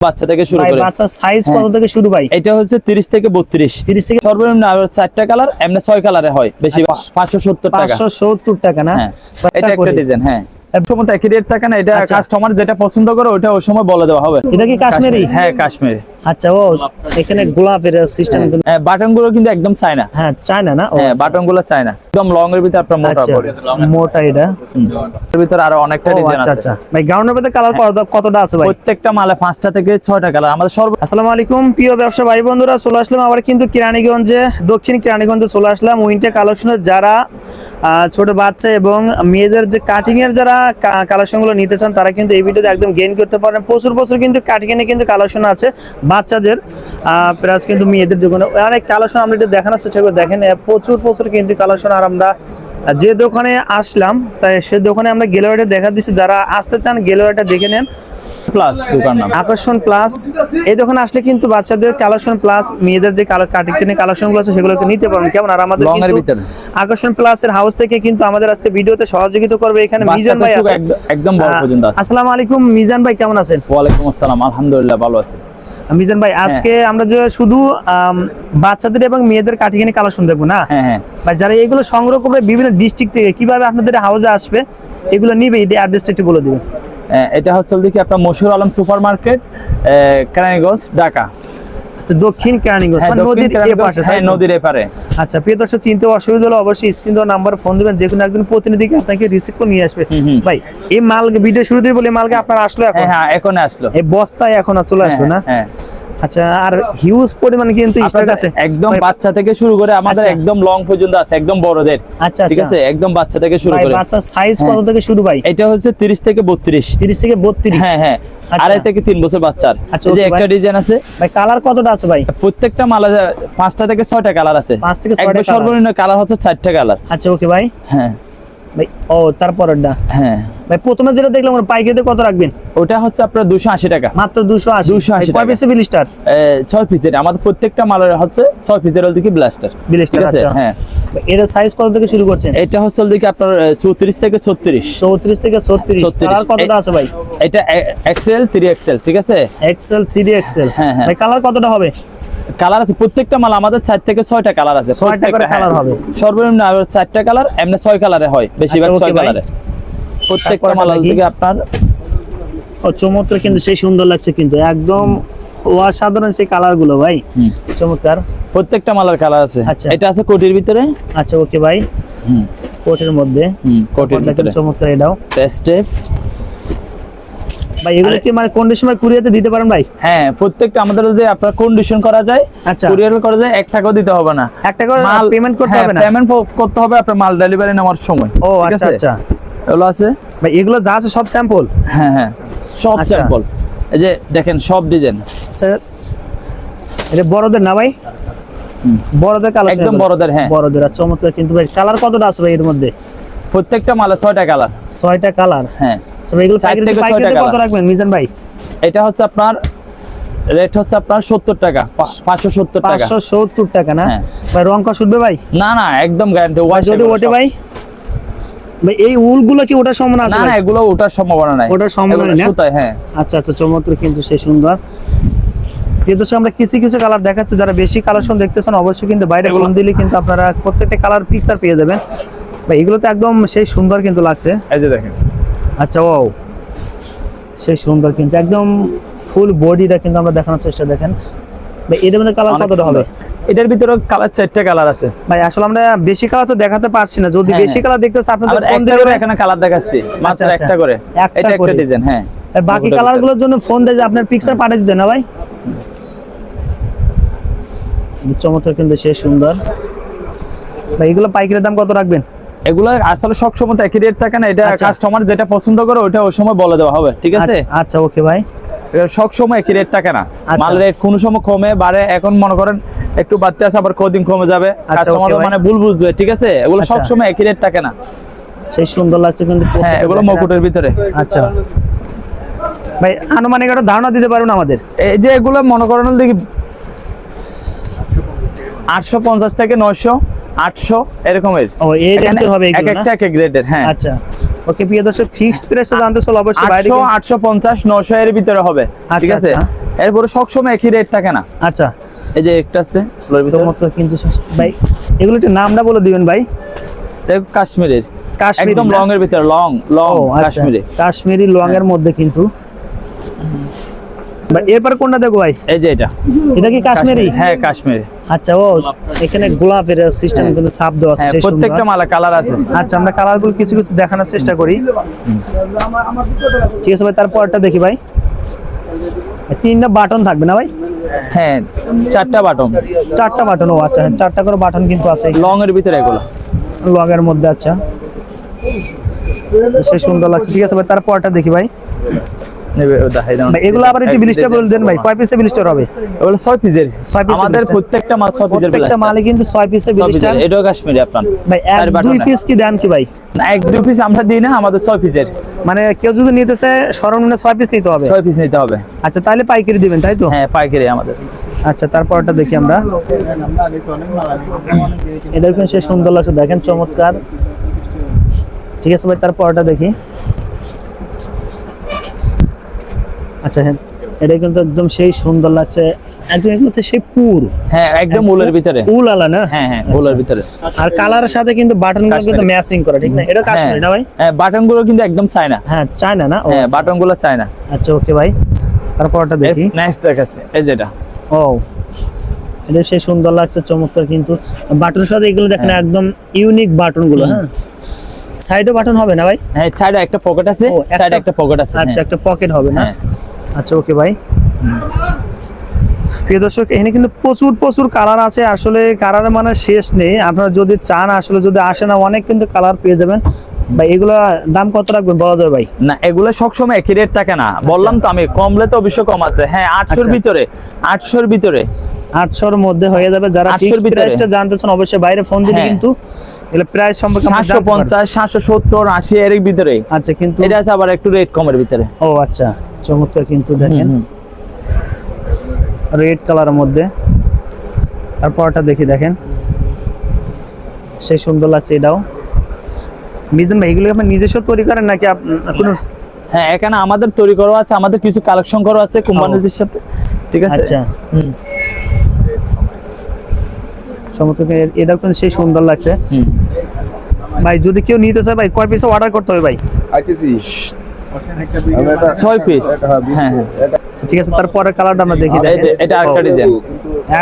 বাচ্চা থেকে শুরু করে। সাইজ কত হ্যাঁ। থেকে শুরু ভাই? এটা হচ্ছে তিরিশ থেকে বত্রিশ। 30 থেকে সর্বনিম্ন আর কালার এমনি ছয় কালারে হয়। বেশি পাঁচশো সত্তর টাকা। টাকা না? হ্যাঁ। এটা একটা করে? ডিজাইন হ্যাঁ। সময় একই রেট থাকে না এটা আচ্ছা। কাস্টমার যেটা পছন্দ করে ওটা ওই সময় বলে দেওয়া হবে। এটা কি কাশ্মীরি? হ্যাঁ কাশ্মীরি। আচ্ছা ও এখানে গোলাপের সিস্টেম বাটনগুলো কিন্তু একদম চায় না হ্যাঁ চায়না না? হ্যাঁ বাটনগুলো চায় না একদম লং এর ভিতরে আপনার মোটা আচ্ছা পড়ে মোটা এটা। এর ভিতরে আরও অনেকটা ডিজাইন আচ্ছা আছে। আচ্ছা। ভাই গ্রাউন্ডের মধ্যে কালার কতটা আছে ভাই? প্রত্যেকটা মালে পাঁচটা থেকে ছয়টা কালার আমাদের সর্ব আসসালামু আলাইকুম প্রিয় ব্যবসা ভাই বন্ধুরা চলে আসলাম আবার কিন্তু কিরানীগঞ্জে দক্ষিণ কিরানীগঞ্জে চলে আসলাম। উইন্টার কালেকশনে যারা ছোট বাচ্চা এবং মেয়েদের যে কাটিং এর যারা কালেকশনগুলো নিতে চান, তারা কিন্তু এই ভিডিওতে একদম গেইন করতে পারেন প্রচুর প্রচুর কিন্তু কাটিং এ কিন্তু কালেকশন আছে বাচ্চাদের। প্লাস কিন্তু মেয়েদের যেগুলো অনেক কালেকশন আমরা একটু দেখানোর চেষ্টা করে। দেখেন প্রচুর প্রচুর কিন্তু কালেকশন আর আমরা যে দোকানে আসলাম তাই সে দোকানে আমরা গেলোয়াটা দেখা দিচ্ছি। যারা আসতে চান গেলোয়াটা দেখে নেন। প্লাস দোকান নাম। আকর্ষণ প্লাস এই দোকানে আসলে কিন্তু বাচ্চাদের কালেকশন প্লাস মেয়েদের যে কালার কাটিং কালেকশনগুলো আছে সেগুলোকে নিতে পারবেন। কেমন? আর আমাদের আকর্ষণ প্লাস এর হাউস থেকে কিন্তু আমাদের আজকে ভিডিওতে সহযোগিতা করবে এখানে মিজান ভাই একদম- বড় পর্যন্ত আসসালামু আলাইকুম মিজান ভাই কেমন আছেন? ওয়ালাইকুম আসসালাম আলহামদুলিল্লাহ ভালো আছে। মিজান ভাই হ্যাঁ। আজকে আমরা যে শুধু বাচ্চাদের এবং মেয়েদের কাঠিখানি কালেকশন দেখব না? হ্যাঁ হ্যাঁ। ভাই যারা এগুলো সংগ্রহ করবে বিভিন্ন ডিস্ট্রিক্ট থেকে কীভাবে আপনাদের হাউসে আসবে এগুলো নিবে এই অ্যাড্রেসটা একটু বলে দিবেন। এটা হচ্ছে দেখি আপনার মশুর আলম সুপার মার্কেট কেরানীগঞ্জ ঢাকা। আচ্ছা দক্ষিণ কেরানীগঞ্জ হ্যাঁ মানে নদীর এপারে হ্যাঁ নদীর এপারে। আচ্ছা প্রিয় দর্শক চিনতে অসুবিধা হলে অবশ্যই স্ক্রিন দেওয়া নাম্বার ফোন দিবেন যে কোনো একজন প্রতিনিধিকে আপনাকে রিসিভ করে নিয়ে আসবে। ভাই এই মাল ভিডিও শুরুতেই বলে মালকে আপনার আসলো এখন? হ্যাঁ হ্যাঁ এখন আসলো। এই বস্তায় এখন চলে আসবে না? হ্যাঁ। আচ্ছা আর হিউজ পরিমাণে কিন্তু স্টক আছে। একদম বাচ্চা থেকে শুরু করে আমাদের আচ্ছা। একদম লং পর্যন্ত আছে একদম বড়দের। আচ্ছা ঠিক আচ্ছা। আছে? একদম বাচ্চা থেকে শুরু করে। বাচ্চার সাইজ কত হ্যাঁ। থেকে শুরু ভাই? এটা হচ্ছে তিরিশ থেকে বত্রিশ। তিরিশ থেকে বত্রিশ। হ্যাঁ হ্যাঁ। আচ্ছা। আড়াই থেকে তিন বছর বাচ্চার। আচ্ছা, এই যে একটা ডিজাইন আছে। ভাই কালার কতটা আছে ভাই? প্রত্যেকটা মালা পাঁচটা থেকে ছয়টা কালার আছে। পাঁচ থেকে ছয়টা সর্বনিম্ন কালার হচ্ছে চারটা কালার আচ্ছা ওকে ভাই। হ্যাঁ। ভাই ও তারপরেরটা? হ্যাঁ। ভাই প্রথমে যেটা দেখলাম ওর পাইকারিতে কত রাখবেন? ওটা হচ্ছে আপনার দুশো আশি টাকা। মাত্র দুশো আশি। 280 কয় পিসে বিল স্টার পিসের আমাদের প্রত্যেকটা মালের হচ্ছে ছয় পিসের হল দেখি ব্লাস্টার। বিল ঠিক স্টার আছে? আচ্ছা। হ্যাঁ। এর সাইজ কত থেকে শুরু করছেন? এটা হচ্ছে দেখি আপনার চৌত্রিশ থেকে ছত্রিশ। চৌত্রিশ থেকে 36 কালার কতটা আছে ভাই? এটা এক্সেল থ্রি এক্সেল ঠিক আছে? এক্সেল সিডি এক্সেল হ্যাঁ, হ্যাঁ। ভাই কালার কতটা হবে? কালার আছে প্রত্যেকটা মাল আমাদের চার থেকে ছয়টা কালার আছে। হ্যাঁ। হবে। সর্বনিম্ন চারটা কালার এমনি ছয় কালারে হয় বেশিরভাগ আচ্ছা, ছয় কালারে। প্রত্যেকটা মাল থেকে আপনার চমৎকার কিন্তু সেই সুন্দর লাগছে কিন্তু একদম অসাধারণ সেই কালারগুলো ভাই চমৎকার। প্রত্যেকটা মালের কালার আছে। আচ্ছা। এটা আছে কোটির ভিতরে? আচ্ছা ওকে ভাই হুম, কোটের মধ্যে। কোটির ভিতরে। চমৎকার এটাও। স্টেপ ভাই এগুলো কি মানে কোন সময় কুরিয়াতে দিতে পারেন ভাই? হ্যাঁ প্রত্যেকটা আমাদের যদি আপনার কন্ডিশন করা যায় আচ্ছা। কুরিয়ার করা যায় এক টাকাও দিতে হবে না। একটা করে মাল পেমেন্ট করতে হবে না? পেমেন্ট করতে হবে আপনার মাল ডেলিভারি নেওয়ার সময়। ও আচ্ছা আচ্ছা। এগুলো আছে? ভাই এগুলো যা আছে সব স্যাম্পল হ্যাঁ হ্যাঁ। সব আচ্ছা। স্যাম্পল এই যে দেখেন সব ডিজাইন স্যার এটা বড়দের না ভাই? বড়দের কালার একদম বড়দের, হ্যাঁ। বড়দের আর চমৎকার কিন্তু ভাই কালার কতটা আছে ভাই এর মধ্যে? প্রত্যেকটা মালে ছয়টা কালার ছয়টা কালার হ্যাঁ। আচ্ছা ভাই এগুলো চার পাইকারিতে থেকে ছয়টা পাইকারিতে কত রাখবেন মিজান ভাই? এটা হচ্ছে আপনার রেট হচ্ছে আপনার সত্তর টাকা পাঁচশো সত্তর টাকা। পাঁচশো সত্তর টাকা না। ভাই রং কষ উঠবে ভাই? না না একদম গ্যারান্টি ভাই যদি ওঠে ভাই? ভাই এই উল কি ওটার সম্ভাবনা আছে না না এগুলো ওঠার সম্ভাবনা নাই। ওঠার সম্ভাবনা এগুলো সুতায় হ্যাঁ। আচ্ছা আচ্ছা চমৎকার কিন্তু সেই সুন্দর। কিন্তু আমরা কিছু কিছু কালার দেখাচ্ছি। যারা বেশি কালেকশন দেখতেছেন অবশ্যই কিন্তু বাইরে ফোন দিলে কিন্তু আপনারা প্রত্যেকটা কালার পিকচার পেয়ে যাবেন। ভাই এগুলো তো একদম সেই সুন্দর কিন্তু লাগছে। এই যে দেখেন। আচ্ছা ও সেই সুন্দর কিন্তু একদম ফুল বডিটা কিন্তু আমরা দেখানোর চেষ্টা দেখেন। ভাই এটার মধ্যে কালার কতটা হবে? এটার ভিতরে কালার চারটা কালার আছে। ভাই আসলে আমরা বেশি কালার তো দেখাতে পারছি না। যদি হ্যাঁ, বেশি হ্যাঁ। কালার দেখতেছে আপনাদের ফোন একটা দিলে এখানে কালার দেখাচ্ছি মাত্র আচ্ছা। একটা করে। এটা একটা ডিজাইন হ্যাঁ। বাকি ওটার কালারগুলোর জন্য ফোন দিয়ে আপনার পিকচার পাঠিয়ে দিতেন না ভাই? চমৎকার কিন্তু সে সুন্দর। ভাই এগুলো পাইকারি দাম কত রাখবেন? এগুলো আসলে সব সময় তো একই রেট থাকে না এটা আচ্ছা। কাস্টমার যেটা পছন্দ করে ওটা ওই সময় বলে দেওয়া হবে ঠিক আছে? আচ্ছা, আচ্ছা ওকে ভাই সব সময় একই রেট থাকে না। আচ্ছা। মাল রেট কোনো সময় কমে বাড়ে এখন মনে করেন একটু বাড়তে আছে আবার কদিন কমে যাবে। কাস্টমার মানে ভুল বুঝবে ঠিক আছে? এগুলো সব আচ্ছা। সময় একই রেট থাকে না। সেই সুন্দর লাগছে কিন্তু হ্যাঁ এগুলো। মকুটের ভিতরে। আচ্ছা। ভাই আনুমানিক একটা ধারণা দিতে পারবেন আমাদের? এই যে এগুলো মনে করেন দেখি আটশো পঞ্চাশ থেকে নয়শো। আটশো এরকমের ও এই রেঞ্জের হবে এক একটা এক এক গ্রেডের হ্যাঁ। আচ্ছা। ওকে প্রিয় দর্শক ফিক্সড প্রাইসটা জানতে চলো অবশ্যই বাইরে আটশো কিন্তু- আটশো পঞ্চাশ নশো এর ভিতরে হবে ঠিক আচ্ছা, আছে? আচ্ছা। এরপরে সবসময় একই রেট থাকে না। আচ্ছা। এই যে একটা আছে চমৎকার কিন্তু ভাই এগুলো একটু নামটা বলে দিবেন ভাই। এটা কাশ্মীরের। কাশ্মীরি একদম লং এর ভিতরে লং লং আচ্ছা। কাশ্মীরি। কাশ্মীরি লং এর মধ্যে কিন্তু। ভাই এরপর কোনটা দেখো ভাই? এই যে এটা। এটা কি কাশ্মীরি? হ্যাঁ কাশ্মীরি। আচ্ছা ও এখানে গোলাপের সিস্টেম কিন্তু সাপ দেওয়া আছে হ্যাঁ। প্রত্যেকটা মালা কালার আছে। আচ্ছা আমরা কালারগুলো কিছু কিছু দেখানোর চেষ্টা করি। ঠিক আছে ভাই তারপরটা দেখি ভাই। তিনটা বাটন থাকবে না ভাই? হ্যাঁ চারটা বাটন চারটা বাটন ও আচ্ছা হ্যাঁ, চারটা করে বাটন কিন্তু আছে। লং এর ভিতরে এগুলো। লগের মধ্যে আচ্ছা। সে সুন্দর লাগছে। ঠিক আছে ভাই তারপরটা দেখি ভাই। দেখাই দাও এগুলো আবার একটু বিলিশটা বলে দেন ভাই কয় পিসে বিলিশটা হবে? এগুলো ছয় পিসের। ছয় piece আমাদের প্রত্যেকটা মাল ছয় পিসের প্রত্যেকটা মালে কিন্তু ছয় পিসে বিলিশটা এটাও কাশ্মীরি আপনার। ভাই এক দুই পিস কি দেন কি ভাই? না, এক দুই পিস আমরা দিই না আমাদের ছয় পিসের। মানে কেউ যদি সর্বনিম্ন পিস নিতে হবে? ছয় পিস নিতে হবে। আচ্ছা তাহলে পাইকারি দিবেন তাই তো? হ্যাঁ পাইকারি আমাদের। আচ্ছা তারপরটা দেখি আমরা। এটা কিন্তু সে সুন্দর লাগছে দেখেন চমৎকার। ঠিক আছে ভাই তারপরটা দেখি। আচ্ছা হ্যাঁ। এটা কিন্তু একদম সেই সুন্দর লাগছে। একদম তো সেই পুর। হ্যাঁ একদম উলের ভিতরে। উল আলা না? হ্যাঁ হ্যাঁ উলের ভিতরে। আর কালারের সাথে কিন্তু বাটনগুলো কিন্তু ম্যাচিং করা ঠিক না? এটা কাশ্মীরি না ভাই? হ্যাঁ বাটনগুলো কিন্তু একদম চায় না হ্যাঁ চায়না না? হ্যাঁ বাটনগুলো চায় না আচ্ছা ওকে ভাই। তারপরটা দেখি। নেক্সট দেখাচ্ছে এই যেটা ও। এটা সেই সুন্দর লাগছে চমৎকার কিন্তু। বাটনের সাথে এগুলো দেখেন হ্যাঁ। একদম ইউনিক বাটনগুলো হ্যাঁ? সাইডে বাটন হবে না ভাই? হ্যাঁ সাইডে একটা পকেট আছে সাইডে একটা পকেট আছে আচ্ছা একটা পকেট হবে না? হ্যাঁ। আচ্ছা ওকে ভাই প্রিয় দর্শক এখানে কিন্তু প্রচুর প্রচুর কালার আছে। আসলে কালারের মানে শেষ নেই। আপনারা যদি চান আসলে যদি আসে না অনেক কিন্তু কালার পেয়ে যাবেন। ভাই এগুলা দাম কত রাখবেন বলা যায় ভাই? না এগুলো সবসময় একই রেট থাকে না। বললাম তো আমি কমলে তো অবশ্য কম আছে। হ্যাঁ আটশোর আচ্ছা। ভিতরে আটশোর ভিতরে। আটশোর মধ্যে হয়ে যাবে। যারা 800 ফিক্সড ভিতরে। প্রাইসটা জানতে চান অবশ্যই বাইরে ফোন দিলে হ্যাঁ। কিন্তু প্রাইস সম্পর্কে এর ভিতরে। আচ্ছা কিন্তু এটা আছে আবার একটু রেট কমের ভিতরে। ও আচ্ছা। চমৎকার কিন্তু দেখেন। রেড কালারের মধ্যে। তারপরটা দেখি দেখেন। সেই সুন্দর লাগছে এটাও। মিজান ভাই এগুলো আপনার নিজস্ব তৈরি করেন নাকি কোনো হ্যাঁ এখানে আমাদের তৈরি করা আছে আমাদের কিছু কালেকশন করা আছে কোম্পানিদের সাথে। ঠিক আছে? আচ্ছা। এটাও কিন্তু সেই সুন্দর লাগছে। ভাই যদি কেউ নিতে চায় ভাই কয় পিসে অর্ডার করতে হবে ভাই? ছয় পিস হ্যাঁ হ্যাঁ আচ্ছা, ঠিক আছে তারপরে কালারটা আমরা দেখি যে এটা আরেকটা ডিজাইন।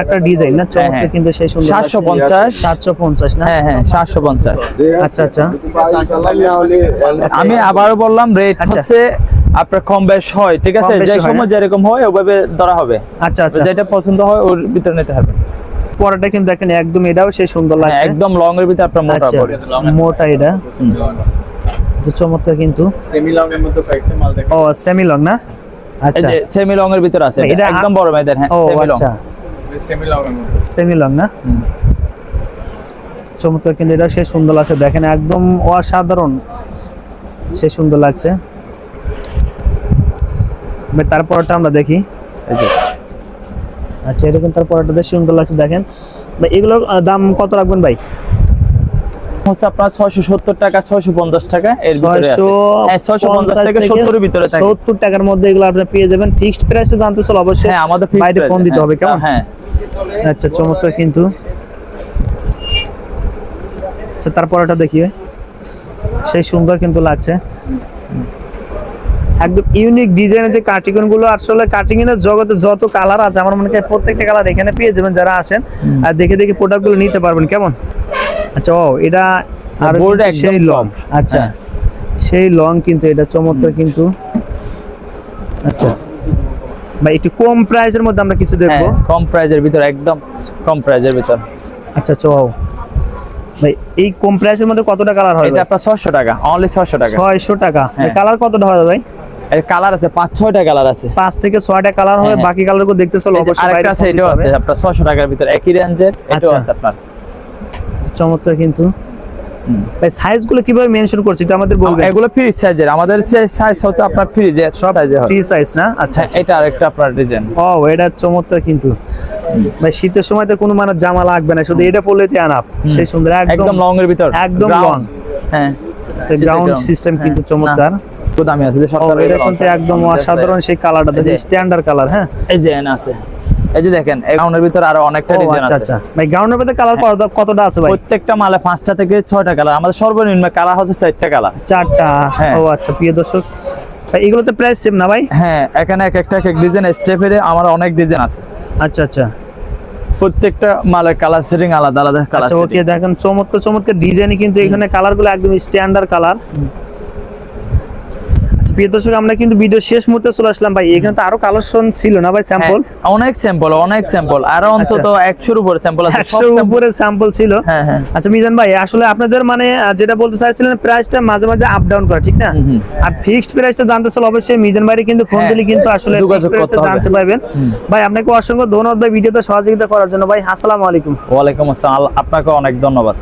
একটা ডিজাইন না? হ্যাঁ। কিন্তু সেই সুন্দর সাতশো পঞ্চাশ। সাতশো পঞ্চাশ না? হ্যাঁ হ্যাঁ সাতশো পঞ্চাশ। আচ্ছা আচ্ছা। আমি আবারও বললাম রেট আচ্ছা। হচ্ছে আপনার কম বেশ হয় ঠিক আছে? যে সময় যেরকম হয় ওভাবে ধরা হবে। আচ্ছা আচ্ছা। যেটা পছন্দ হয় ওর ভিতরে নিতে হবে। পরেরটা কিন্তু দেখেন একদম এটাও সেই সুন্দর হ্যাঁ, লাগছে একদম লং এর ভিতরে আপনার মোটা আচ্ছা মোটা এটা। যে চমৎকার কিন্তু। সেমি লং এর মধ্যে কয়েকটা মাল দেখো। ও সেমি লং না? আচ্ছা সেমি লং এর ভিতরে আছে এটা- একদম বড় মেয়েদের হ্যাঁ ও সেমি লং আচ্ছা সেমি লং সেমি লং না? চমৎকার কিন্তু এটা সে সুন্দর লাগছে। দেখেন একদম অসাধারণ। সে সুন্দর লাগছে। তারপরটা আমরা দেখি। আচ্ছা এরকম তারপরটা বেশ সুন্দর লাগছে দেখেন। ভাই এগুলো দাম কত রাখবেন ভাই? হচ্ছে আপনার ছয়শো সত্তর টাকা ছয়শো পঞ্চাশ টাকা এর ভিতরে ছয়শো হ্যাঁ পঞ্চাশ থেকে সত্তরের ভিতরে সত্তর টাকার মধ্যে এগুলো পেয়ে যাবেন। ফিক্সড প্রাইসটা জানতে চাল অবশ্যই হ্যাঁ আমাদের বাইরে ফোন দিতে হ্যাঁ, হবে কেমন? হ্যাঁ। আচ্ছা চমৎকার কিন্তু। আচ্ছা তারপরটা দেখি। সেই সুন্দর কিন্তু লাগছে। একদম ইউনিক ডিজাইনের যে কাটিংগুলো আসলে কাটিং এর জগতে যত কালার আছে আমার মনে হয় প্রত্যেকটা কালার এখানে পেয়ে যাবেন যারা আসেন। আর দেখে দেখে প্রোডাক্টগুলো নিতে পারবেন কেমন? আচ্ছা ও এটা আর Board কিন্তু একদম সেই লং আচ্ছা। হ্যাঁ। সেই লং কিন্তু এটা চমৎকার কিন্তু। আচ্ছা। ভাই একটু কম প্রাইসের মধ্যে আমরা কিছু দেখব। হ্যাঁ, কম প্রাইজের ভিতর একদম কম প্রাইজের ভিতর। আচ্ছা চও ভাই এই কম প্রাইসের মধ্যে কতটা কালার হয় এটা আপনার ছয়শো টাকা অনলি ছয়শো টাকা। ছয়শো টাকা। হ্যাঁ। কালার কতটা হবে ভাই? এর কালার আছে পাঁচ ছয়টা কালার আছে। পাঁচ থেকে ছয়টা কালার হবে হ্যাঁ, হ্যাঁ। বাকি কালারগুলো দেখতে চলো অবশ্যই আরেকটা আছে এটাও আছে আপনার ছয়শো টাকার ভিতর একই রেঞ্জের এটাও আচ্ছা। আছে আপনার। চমৎকার কিন্তু ভাই সাইজ কীভাবে মেনশন করছি এটা আমাদের বলবেন এগুলো ফ্রি সাইজের আমাদের সাইজ হচ্ছে আপনার ফ্রি যে সব সাইজে হয় ফ্রি সাইজ না আচ্ছা হ্যাঁ, এটা আরেকটা আপনার ডিজাইন ও এটা চমৎকার কিন্তু ভাই শীতের সময় তো কোনো মানে জামা লাগবে না শুধু এটা পরলে আনাপ সেই সুন্দর একদম লং এর ভিতর একদম long। হ্যাঁ গ্রাউন্ড সিস্টেম হ্যাঁ, কিন্তু চমৎকার খুব দামি আছে এটা কিন্তু একদম অসাধারণ সেই কালারটা স্ট্যান্ডার্ড কালার হ্যাঁ এই যে আছে এই যে দেখেন এই গাউনের ভিতরে আরও অনেকটা ডিজাইন আচ্ছা আছে। আচ্ছা। ভাই মধ্যে কালার কতটা আছে ভাই? প্রত্যেকটা মালে পাঁচটা থেকে ছয়টা কালার আমাদের সর্বনিম্ন কালার হচ্ছে চারটা কালার চারটা? হ্যাঁ। ও আচ্ছা প্রিয় দর্শক। এগুলোতে প্রাইস সেম না ভাই? হ্যাঁ এখানে এক একটা এক ডিজাইন স্টেপের আমার অনেক ডিজাইন আছে। আচ্ছা আচ্ছা। প্রত্যেকটা মালের কালার সেটিং আলাদা আলাদা কালার আচ্ছা ওকে দেখেন চমৎকার চমৎকার ডিজাইনই কিন্তু এখানে কালারগুলো একদম স্ট্যান্ডার্ড কালার প্রিয় দর্শক আমরা কিন্তু ভিডিও শেষ মুহূর্তে চলে আসলাম ভাই। এখানে তো আরও কালেকশন ছিল না ভাই স্যাম্পল অনেক স্যাম্পল অনেক স্যাম্পল আর অন্তত একশোর উপরে স্যাম্পল আছে সব একশোর sample- উপরে স্যাম্পল ছিল। হ্যাঁ হ্যাঁ। আচ্ছা মিজান ভাই আসলে আপনাদের মানে যেটা বলতে চাইছিলেন প্রাইসটা মাঝে মাঝে আপ ডাউন করে ঠিক না? আর ফিক্সড প্রাইসটা জানতে চাইলে অবশ্যই মিজান ভাইরে কিন্তু ফোন হ্যাঁ, দিলে কিন্তু আসলে যোগাযোগ করতে জানতে পারবেন। ভাই আপনাকে অসংখ্য ধন্যবাদ ভাই ভিডিওতে সহযোগিতা করার জন্য। ভাই আসসালামু আলাইকুম। ওয়ালাইকুম আসসালাম। আপনাকে অনেক ধন্যবাদ।